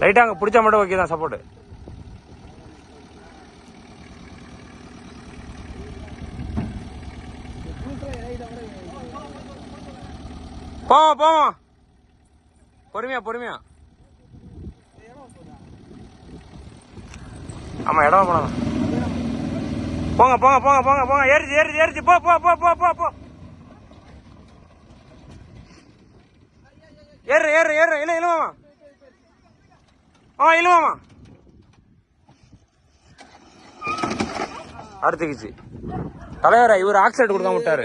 லைட்டாக அங்கே பிடிச்சா மட்டும் ஓகே தான் சப்போர்ட்டு போவோம் போவோம் பொறுமையா பொறுமையா. ஆமா இடம் போனோம் போங்க போங்க போங்க போங்க போங்க. ஏறிச்சு ஏறிச்சு ஏறிச்சு. போ போ போ போ போ போ. ஏறு ஏறு ஏறு. இல்ல இழுவாமா ஆ இழுவாமா அடுத்துக்குச்சு தலைவரா இவர் ஆக்சிடென்ட் கொடுக்க விட்டாரு.